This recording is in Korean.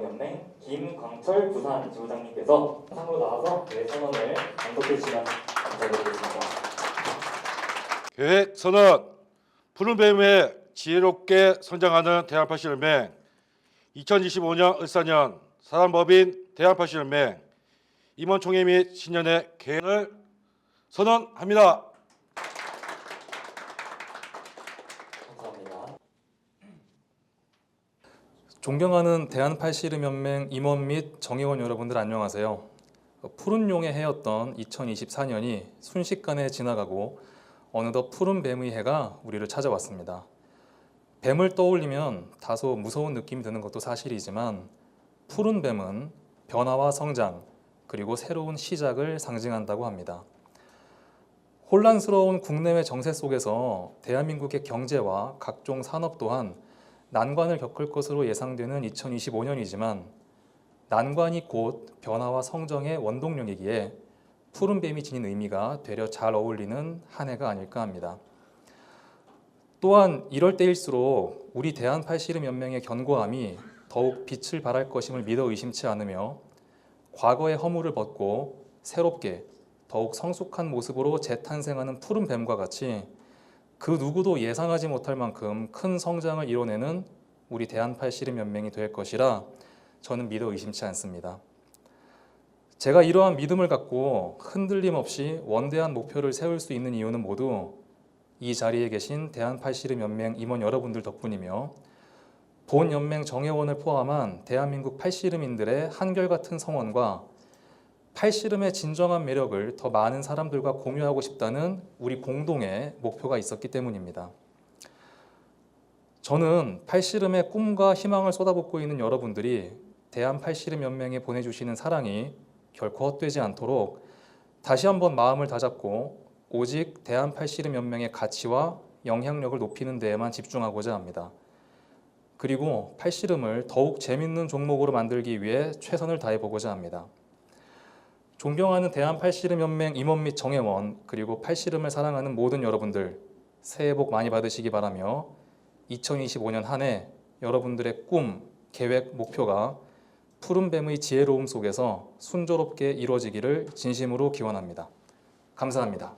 정의원연맹 김광철 부산 지부장님께서 상으로 나와서 내 선언을 감독해 주시면 감사드리겠습니다. 계획 선언 푸른 뱀에 지혜롭게 성장하는 대한파시연맹 2025년 을사년 사단법인 대한파시연맹 임원총회 및 신년의 계획을 선언합니다. 존경하는 대한팔씨름연맹 임원 및 정의원 여러분들 안녕하세요. 푸른 용의 해였던 2024년이 순식간에 지나가고 어느덧 푸른 뱀의 해가 우리를 찾아왔습니다. 뱀을 떠올리면 다소 무서운 느낌이 드는 것도 사실이지만 푸른 뱀은 변화와 성장 그리고 새로운 시작을 상징한다고 합니다. 혼란스러운 국내외 정세 속에서 대한민국의 경제와 각종 산업 또한 난관을 겪을 것으로 예상되는 2025년이지만 난관이 곧 변화와 성정의 원동력이기에 푸른 뱀이 지닌 의미가 되려 잘 어울리는 한 해가 아닐까 합니다. 또한 이럴 때일수록 우리 대한팔씨름연맹의 견고함이 더욱 빛을 발할 것임을 믿어 의심치 않으며 과거의 허물을 벗고 새롭게 더욱 성숙한 모습으로 재탄생하는 푸른 뱀과 같이 그 누구도 예상하지 못할 만큼 큰 성장을 이뤄내는 우리 대한팔 씨름연맹이 될 것이라 저는 믿어 의심치 않습니다. 제가 이러한 믿음을 갖고 흔들림 없이 원대한 목표를 세울 수 있는 이유는 모두 이 자리에 계신 대한팔씨름연맹 임원 여러분들 덕분이며 본 연맹 정회원을 포함한 대한민국 팔씨름인들의 한결같은 성원과 팔씨름의 진정한 매력을 더 많은 사람들과 공유하고 싶다는 우리 공동의 목표가 있었기 때문입니다. 저는 팔씨름의 꿈과 희망을 쏟아붓고 있는 여러분들이 대한 팔씨름 연맹에 보내주시는 사랑이 결코 헛되지 않도록 다시 한번 마음을 다잡고 오직 대한 팔씨름 연맹의 가치와 영향력을 높이는 데에만 집중하고자 합니다. 그리고 팔씨름을 더욱 재밌는 종목으로 만들기 위해 최선을 다해 보고자 합니다. 존경하는 대한 팔씨름 연맹 임원 및 정회원 그리고 팔씨름을 사랑하는 모든 여러분들 새해 복 많이 받으시기 바라며 2025년 한 해 여러분들의 꿈, 계획, 목표가 푸른 뱀의 지혜로움 속에서 순조롭게 이루어지기를 진심으로 기원합니다. 감사합니다.